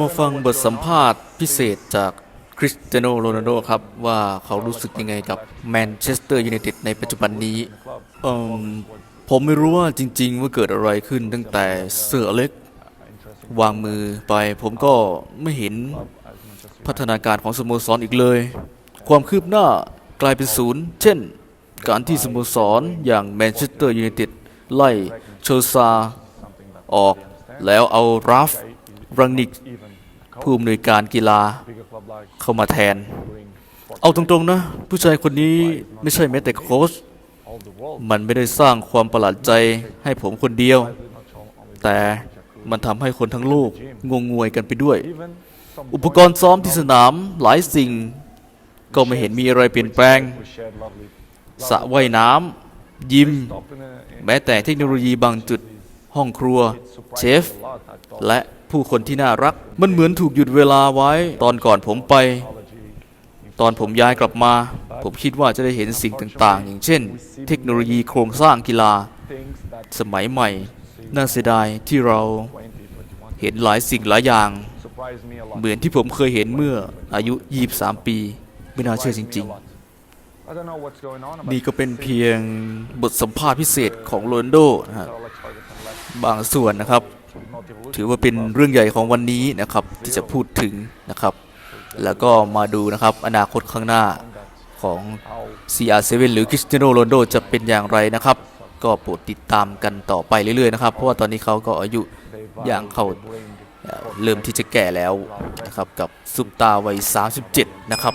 มาฟังบทสัมภาษณ์พิเศษจากคริสเตียโนโรนัลโดครับ ว่าเขารู้สึกยังไงกับแมนเชสเตอร์ยูไนเต็ดในปัจจุบันนี้เอิ่มผมไม่รู้ว่าจริง ๆ ว่าเกิดอะไรขึ้นตั้งแต่เสือเล็ก วางมือไป ผมก็ไม่เห็นพัฒนาการของสโมสรอีกเลย ความคืบหน้ากลายเป็นศูนย์ เช่น การที่สโมสรอย่างแมนเชสเตอร์ยูไนเต็ดไล่เชซาออกแล้วเอาราฟ รังนิกผู้อำนวยการกีฬาเข้ามาแทน เอาตรงๆนะ ผู้ชายคนนี้ไม่ใช่แม้แต่โค้ชมันไม่ได้สร้างความประหลาดใจให้ผมคนเดียว แต่มันทำให้คนทั้งโลกงงงวยกันไปด้วย อุปกรณ์ซ้อมที่สนามหลายสิ่ง ก็ไม่เห็นมีอะไรเปลี่ยนแปลงสระว่ายน้ำยิม แม้แต่เทคโนโลยีบางจุด ห้องครัว เชฟ และ ผู้คนที่น่ารัก มันเหมือนถูกหยุดเวลาไว้ ตอนก่อนผมไป ตอนผมย้ายกลับมา ผมคิดว่าจะได้เห็นสิ่งต่างๆ อย่างเช่น เทคโนโลยีโครงสร้างกีฬา สมัยใหม่ น่าเสียดายที่เราเห็นหลายสิ่งหลายอย่าง เหมือนที่ผมเคยเห็นเมื่ออายุ 23 ปี ไม่น่าเชื่อจริง ๆนี่ก็เป็นเพียงบทสัมภาษณ์พิเศษของโรนโดนะฮะบ บางส่วนนะครับ ถือว่าเป็นเรื่องใหญ่ของวันนี้นะครับที่จะพูดถึงนะครับ แล้วก็มาดูนะครับอนาคตข้างหน้าของ CR7 หรือคริสเตียโนโรนโดจะเป็นอย่างไรนะครับ ก็โปรดติดตามกันต่อไปเรื่อยๆนะครับ เพราะว่าตอนนี้เขาก็อายุอย่างเขาเอ่อเริ่มที่จะแก่แล้วนะครับกับซุปตาวัย 37 นะครับ